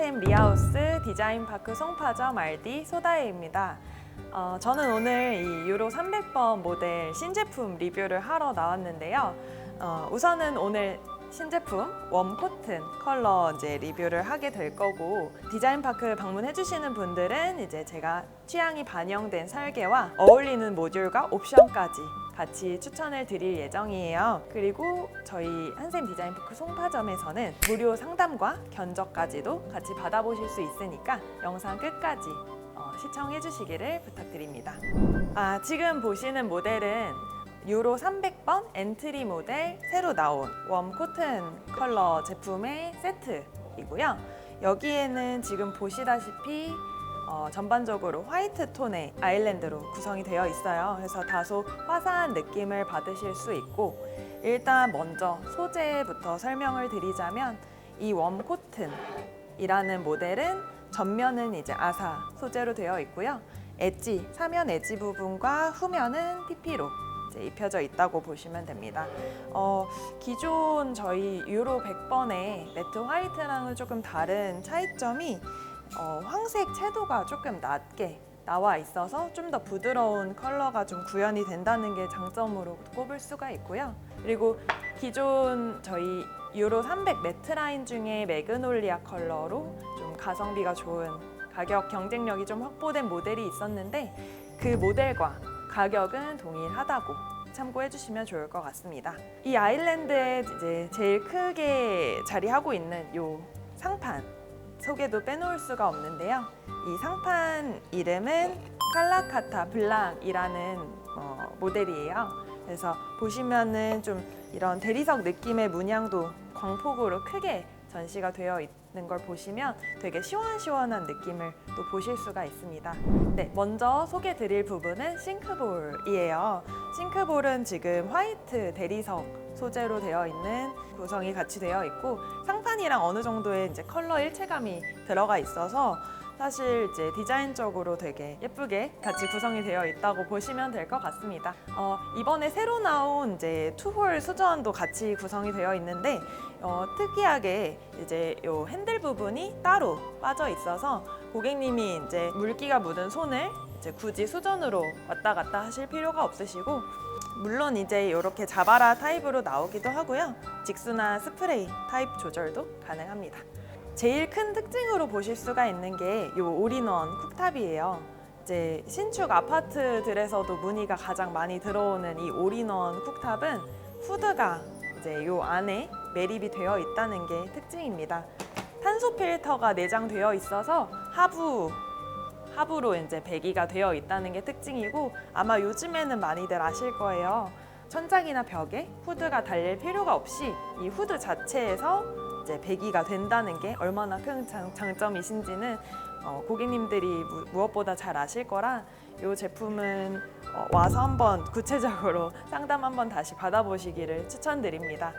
한샘 리하우스 디자인 파크 송파점 RD 소다혜입니다. 어, 저는 오늘 이 유로 300번 모델 신제품 리뷰를 하러 나왔는데요. 어, 우선은 오늘 신제품 웜 코튼 컬러 이제 리뷰를 하게 될 거고 디자인 파크 방문해 주시는 분들은 이제 제가 취향이 반영된 설계와 어울리는 모듈과 옵션까지 같이 추천을 드릴 예정이에요. 그리고 저희 한샘 디자인 파크 송파점에서는 무료 상담과 견적까지도 같이 받아보실 수 있으니까 영상 끝까지 어, 시청해 주시기를 부탁드립니다. 아, 지금 보시는 모델은 유로 300번 엔트리 모델 새로 나온 웜 코튼 컬러 제품의 세트이고요. 여기에는 지금 보시다시피 어, 전반적으로 화이트 톤의 아일랜드로 구성이 되어 있어요. 그래서 다소 화사한 느낌을 받으실 수 있고 일단 먼저 소재부터 설명을 드리자면 이 웜 코튼이라는 모델은 전면은 이제 아사 소재로 되어 있고요. 엣지, 사면 엣지 부분과 후면은 PP로 입혀져 있다고 보시면 됩니다. 어, 기존 저희 유로 100번의 매트 화이트랑은 조금 다른 차이점이 어, 황색 채도가 조금 낮게 나와 있어서 좀 더 부드러운 컬러가 좀 구현이 된다는 게 장점으로 꼽을 수가 있고요. 그리고 기존 저희 유로 300 매트 라인 중에 매그놀리아 컬러로 좀 가성비가 좋은 가격 경쟁력이 좀 확보된 모델이 있었는데 그 모델과 가격은 동일하다고 참고해 주시면 좋을 것 같습니다. 이 아일랜드에 이제 제일 크게 자리하고 있는 요 상판 소개도 빼놓을 수가 없는데요. 이 상판 이름은 칼라카타 블랑이라는 어, 모델이에요. 그래서 보시면은 좀 이런 대리석 느낌의 문양도 광폭으로 크게 전시가 되어 있는 걸 보시면 되게 시원시원한 느낌을 또 보실 수가 있습니다. 네, 먼저 소개 드릴 부분은 싱크볼이에요. 싱크볼은 지금 화이트 대리석 소재로 되어 있는 구성이 같이 되어 있고 상판이랑 어느 정도의 이제 컬러 일체감이 들어가 있어서 사실 이제 디자인적으로 되게 예쁘게 같이 구성이 되어 있다고 보시면 될 것 같습니다. 어, 이번에 새로 나온 이제 투홀 수전도 같이 구성이 되어 있는데 어, 특이하게 이제 요 핸들 부분이 따로 빠져 있어서 고객님이 이제 물기가 묻은 손을 이제 굳이 수전으로 왔다 갔다 하실 필요가 없으시고 물론 이제 이렇게 자바라 타입으로 나오기도 하고요. 직수나 스프레이 타입 조절도 가능합니다. 제일 큰 특징으로 보실 수가 있는 게 이 올인원 쿡탑이에요. 이제 신축 아파트들에서도 문의가 가장 많이 들어오는 이 올인원 쿡탑은 후드가 이제 요 안에 매립이 되어 있다는 게 특징입니다. 탄소 필터가 내장되어 있어서 하부 하부로 이제 배기가 되어 있다는 게 특징이고 아마 요즘에는 많이들 아실 거예요. 천장이나 벽에 후드가 달릴 필요가 없이 이 후드 자체에서 이제 배기가 된다는 게 얼마나 큰 장, 장점이신지는 어, 고객님들이 무, 무엇보다 잘 아실 거라 이 제품은 어, 와서 한번 구체적으로 상담 한번 다시 받아보시기를 추천드립니다.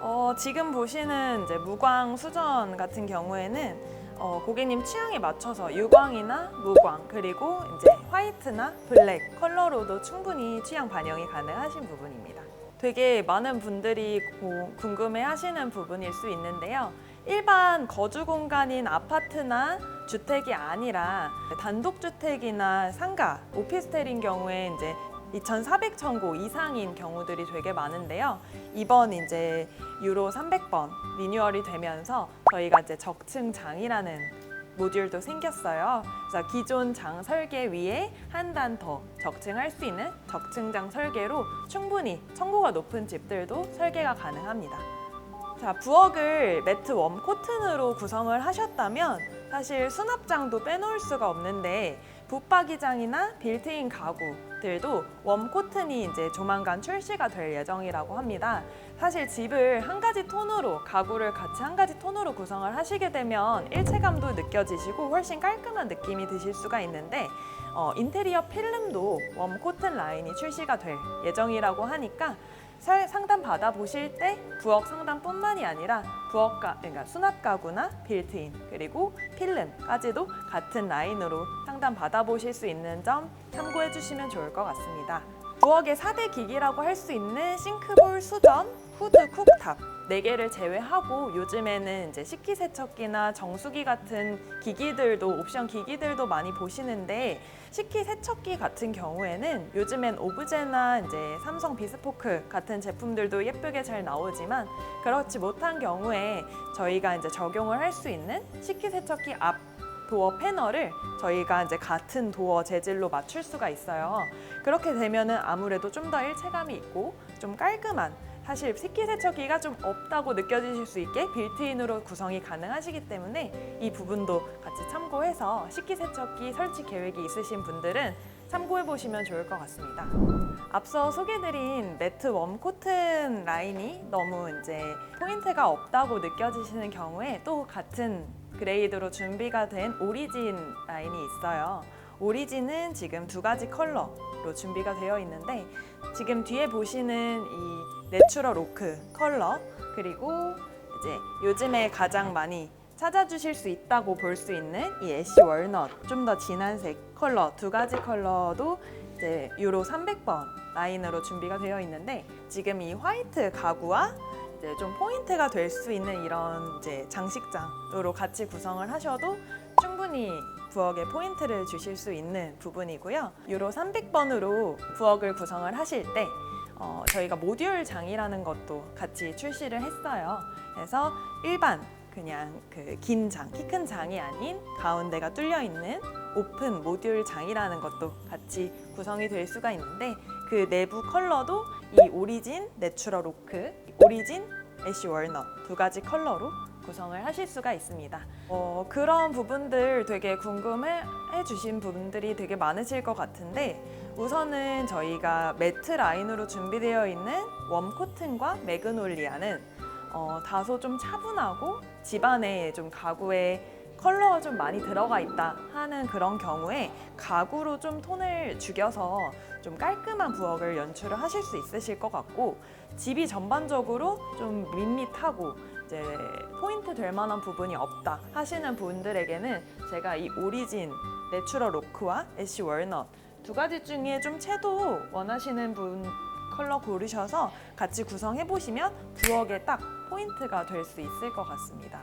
어, 지금 보시는 이제 무광 수전 같은 경우에는 어, 고객님 취향에 맞춰서 유광이나 무광 그리고 이제 화이트나 블랙 컬러로도 충분히 취향 반영이 가능하신 부분입니다. 되게 많은 분들이 고- 궁금해하시는 부분일 수 있는데요. 일반 거주 공간인 아파트나 주택이 아니라 단독주택이나 상가, 오피스텔인 경우에 이제 2,400천고 이상인 경우들이 되게 많은데요. 이번 이제 유로 300번 리뉴얼이 되면서 저희가 이제 적층장이라는 모듈도 생겼어요. 그래서 기존 장 설계 위에 한 단 더 적층할 수 있는 적층장 설계로 충분히 청고가 높은 집들도 설계가 가능합니다. 자, 부엌을 매트 웜 코튼으로 구성을 하셨다면 사실 수납장도 빼놓을 수가 없는데 붙박이장이나 빌트인 가구 들도 웜 코튼이 이제 조만간 출시가 될 예정이라고 합니다. 사실 집을 한 가지 톤으로 가구를 같이 한 가지 톤으로 구성을 하시게 되면 일체감도 느껴지시고 훨씬 깔끔한 느낌이 드실 수가 있는데 어, 인테리어 필름도 웜 코튼 라인이 출시가 될 예정이라고 하니까 살- 상담 받아 보실 때 부엌 상담뿐만이 아니라 부엌가 그러니까 수납 가구나 빌트인 그리고 필름까지도 같은 라인으로 상담 받아 보실 수 있는 점 참고해 주시면 좋을 것 같습니다. 부엌의 4대 기기라고 할 수 있는 싱크볼 수전, 후드 쿡탑 네 개를 제외하고 요즘에는 이제 식기세척기나 정수기 같은 기기들도 옵션 기기들도 많이 보시는데 식기세척기 같은 경우에는 요즘엔 오브제나 이제 삼성 비스포크 같은 제품들도 예쁘게 잘 나오지만 그렇지 못한 경우에 저희가 이제 적용을 할 수 있는 식기세척기 앞 도어 패널을 저희가 이제 같은 도어 재질로 맞출 수가 있어요. 그렇게 되면은 아무래도 좀 더 일체감이 있고 좀 깔끔한 사실 식기세척기가 좀 없다고 느껴지실 수 있게 빌트인으로 구성이 가능하시기 때문에 이 부분도 같이 참고해서 식기세척기 설치 계획이 있으신 분들은 참고해 보시면 좋을 것 같습니다. 앞서 소개드린 매트 웜 코튼 라인이 너무 이제 포인트가 없다고 느껴지시는 경우에 또 같은 그레이드로 준비가 된 오리진 라인이 있어요. 오리진은 지금 두 가지 컬러로 준비가 되어 있는데 지금 뒤에 보시는 이 내추럴 오크 컬러 그리고 이제 요즘에 가장 많이 찾아주실 수 있다고 볼 수 있는 이 애쉬 월넛 좀 더 진한 색 컬러 두 가지 컬러도 이제 유로 300번 라인으로 준비가 되어 있는데 지금 이 화이트 가구와 이제 좀 포인트가 될 수 있는 이런 이제 장식장으로 같이 구성을 하셔도 충분히 부엌에 포인트를 주실 수 있는 부분이고요. 유로 300번으로 부엌을 구성을 하실 때 어, 저희가 모듈 장이라는 것도 같이 출시를 했어요. 그래서 일반 그냥 그 긴 장, 키 큰 장이 아닌 가운데가 뚫려 있는 오픈 모듈 장이라는 것도 같이 구성이 될 수가 있는데 그 내부 컬러도 이 오리진 내추럴 오크, 오리진 애쉬 월넛 두 가지 컬러로 구성을 하실 수가 있습니다. 어, 그런 부분들 되게 궁금해 주신 분들이 되게 많으실 것 같은데 우선은 저희가 매트 라인으로 준비되어 있는 웜 코튼과 매그놀리아는 어, 다소 좀 차분하고 집안에 좀 가구에 컬러가 좀 많이 들어가 있다 하는 그런 경우에 가구로 좀 톤을 죽여서 좀 깔끔한 부엌을 연출을 하실 수 있으실 것 같고 집이 전반적으로 좀 밋밋하고 이제 포인트 될 만한 부분이 없다 하시는 분들에게는 제가 이 오리진 내추럴 로크와 애쉬 월넛 두 가지 중에 좀 채도 원하시는 분 컬러 고르셔서 같이 구성해 보시면 부엌에 딱 포인트가 될 수 있을 것 같습니다.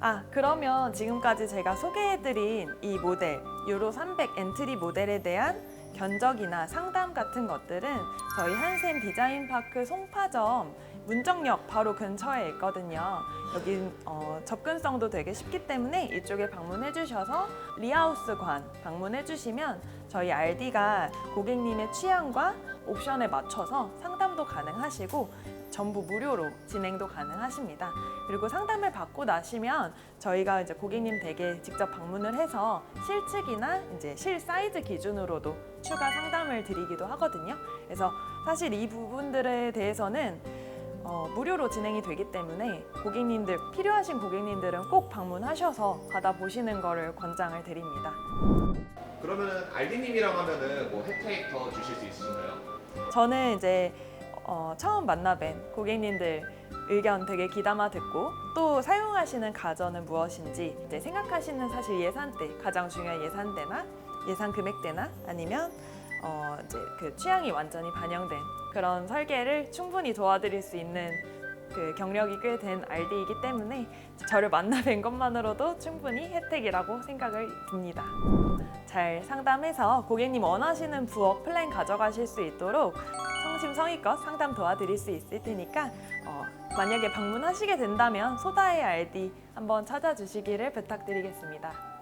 아, 그러면 지금까지 제가 소개해드린 이 모델, 유로 300 엔트리 모델에 대한 견적이나 상담 같은 것들은 저희 한샘 디자인파크 송파점 문정역 바로 근처에 있거든요. 여기 어, 접근성도 되게 쉽기 때문에 이쪽에 방문해 주셔서 리하우스관 방문해 주시면 저희 RD가 고객님의 취향과 옵션에 맞춰서 상담도 가능하시고 전부 무료로 진행도 가능하십니다. 그리고 상담을 받고 나시면 저희가 이제 고객님 댁에 직접 방문을 해서 실측이나 이제 실 사이즈 기준으로도 추가 상담을 드리기도 하거든요. 그래서 사실 이 부분들에 대해서는 어, 무료로 진행이 되기 때문에 고객님들 필요하신 고객님들은 꼭 방문하셔서 받아보시는 거를 권장을 드립니다. 그러면은 알디님이랑 하면은 뭐 혜택 더 주실 수 있으신가요? 저는 이제 어, 처음 만나뵌 고객님들 의견 되게 귀담아 듣고 또 사용하시는 가전은 무엇인지 이제 생각하시는 사실 예산대 가장 중요한 예산대나 예산 금액대나 아니면 어, 이제 그 취향이 완전히 반영된 그런 설계를 충분히 도와드릴 수 있는 그 경력이 꽤 된 RD이기 때문에 저를 만나 뵌 것만으로도 충분히 혜택이라고 생각을 듭니다. 잘 상담해서 고객님 원하시는 부엌 플랜 가져가실 수 있도록 성심성의껏 상담 도와드릴 수 있을 테니까 어, 만약에 방문하시게 된다면 소다의 RD 한번 찾아주시기를 부탁드리겠습니다.